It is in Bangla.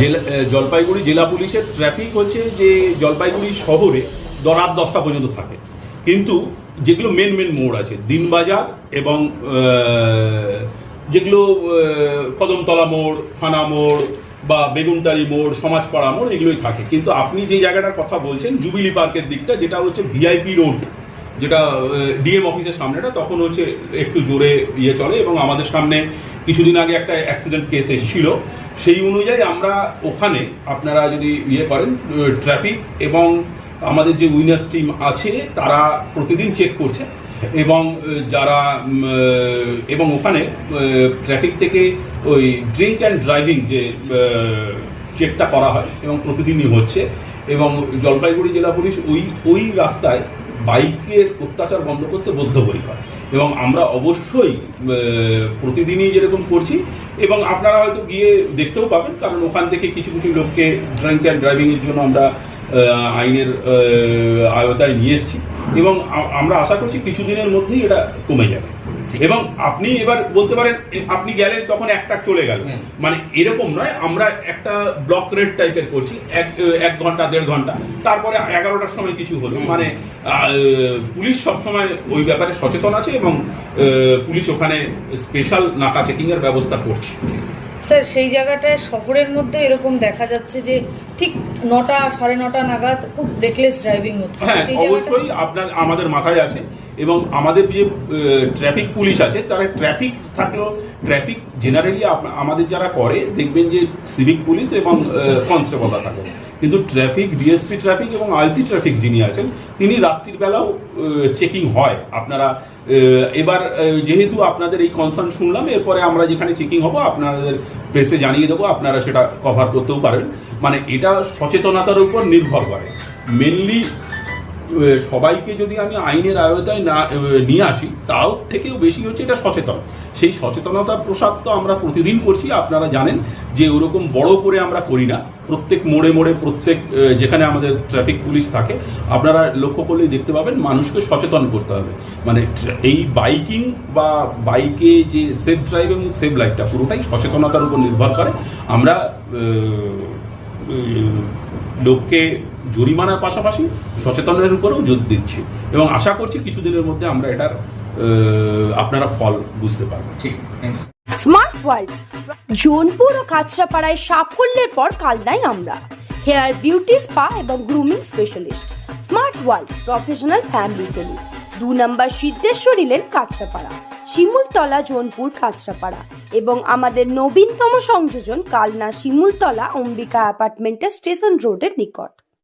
জেলা জলপাইগুড়ি জেলা পুলিশের ট্রাফিক হচ্ছে যে জলপাইগুড়ি শহরে রাত দশটা পর্যন্ত থাকে। কিন্তু যেগুলো মেন মেন মোড় আছে, দিনবাজার এবং যেগুলো কদমতলা মোড়, থানা মোড় বা বেগুনটারি মোড়, সমাজপাড়া মোড়, এগুলোই থাকে। কিন্তু আপনি যে জায়গাটার কথা বলছেন, জুবিলি পার্কের দিকটা, যেটা হচ্ছে ভিআইপি রোড যেটা ডিএম অফিসের সামনেটা, তখন হচ্ছে একটু জোরে ইয়ে চলে এবং আমাদের সামনে কিছুদিন আগে একটা অ্যাক্সিডেন্ট কেস এসেছিল। সেই অনুযায়ী আমরা ওখানে আপনারা যদি ইয়ে করেন ট্রাফিক এবং আমাদের যে উইনার্স টিম আছে, তারা প্রতিদিন চেক করছে এবং যারা এবং ওখানে ট্রাফিক থেকে ওই ড্রিঙ্ক অ্যান্ড ড্রাইভিং যে চেকটা করা হয় এবং প্রতিদিনই হচ্ছে এবং জলপাইগুড়ি জেলা পুলিশ ওই ওই রাস্তায় বাইকের অত্যাচার বন্ধ করতে বদ্ধপরিকর। এবং আমরা অবশ্যই প্রতিদিনই যেরকম করছি, এবং আপনারা হয়তো গিয়ে দেখতেও পাবেন, কারণ ওখান থেকে কিছু কিছু লোককে ড্রিঙ্ক অ্যান্ড ড্রাইভিংয়ের জন্য আমরা আইনের আয়তায় নিয়ে এসেছি। এবং আমরা আশা করছি কিছুদিনের মধ্যেই এটা কমে যাবে। এবং আপনি এবার বলতে পারেন আপনি গেলেন তখন একটা চলে গেল। মানে এরকম নয় আমরা একটা ব্লক রেড টাইপের করছি এক এক ঘণ্টা দেড় ঘণ্টা। তারপরে এগারোটার সময় কিছু হলো। মানে পুলিশ সবসময় ওই ব্যাপারে সচেতন আছে এবং আহ, পুলিশ ওখানে স্পেশাল নাকা চেকিং এর ব্যবস্থা করছে। স্যার সেই জায়গাটায় শহরের মধ্যে এরকম দেখা যাচ্ছে যে ঠিক নটা সাড়ে নটা নাগাদ খুব রেকলেস ড্রাইভিং হচ্ছে। হ্যাঁ অবশ্যই আপনার আমাদের মাথায় আছে। এবং আমাদের যে ট্রাফিক পুলিশ আছে, তারা ট্রাফিক থাকলেও ট্রাফিক জেনারেলি আমাদের যারা করে, দেখবেন যে সিভিক পুলিশ এবং কনস্টেবলরা থাকে। কিন্তু ট্রাফিক ডিএসপি ট্রাফিক এবং আইসি ট্রাফিক যিনি আছেন, তিনি রাত্রির বেলাও চেকিং হয়। আপনারা এবার যেহেতু আপনাদের এই কনসার্ন শুনলাম, এরপরে আমরা যেখানে চেকিং হব, আপনাদের প্রেসে জানিয়ে দেবো, আপনারা সেটা কভার করতেও পারেন। মানে এটা সচেতনতার উপর নির্ভর করে। মেনলি সবাইকে যদি আমি আইনের আয়তায় না নিয়ে আসি তাও থেকেও বেশি হচ্ছে এটা সচেতন। সেই সচেতনতার প্রসাদ তো আমরা প্রতিদিন করছি, আপনারা জানেন যে ওরকম বড় করে আমরা করি না। প্রত্যেক মোড়ে মোড়ে, প্রত্যেক যেখানে আমাদের ট্রাফিক পুলিশ থাকে, আপনারা লক্ষ্য করলেই দেখতে পাবেন মানুষকে সচেতন করতে হবে। মানে এই বাইকিং বা বাইকে যে সেফ ড্রাইভ এবং সেফ লাইফটা, পুরোটাই সচেতনতার উপর নির্ভর করে। আমরা লোককে জরিমানার পাশাপাশি সচেতনের উপরেও জোর দিচ্ছি। এবং আশা করছি কিছুদিনের মধ্যে আমরা এটার আপনারা ফল বুঝতে পারবেন। ঠিক স্মার্ট ওয়ার্ল্ড জোনপুর ও কাঁচরাপাড়ায় সাফল্যের পর কালনাই আমরা। হেয়ার বিউটি স্পা এবং grooming specialist. Smart world professional family salon দু নম্বর সিদ্ধেশ্বরী লেন কাঁচরাপাড়া শিমুলতলা জোনপুর কাঁচরাপাড়া এবং আমাদের নবীনতম সংযোজন কালনা শিমুলতলা অম্বিকা অ্যাপার্টমেন্টের স্টেশন রোডের নিকট।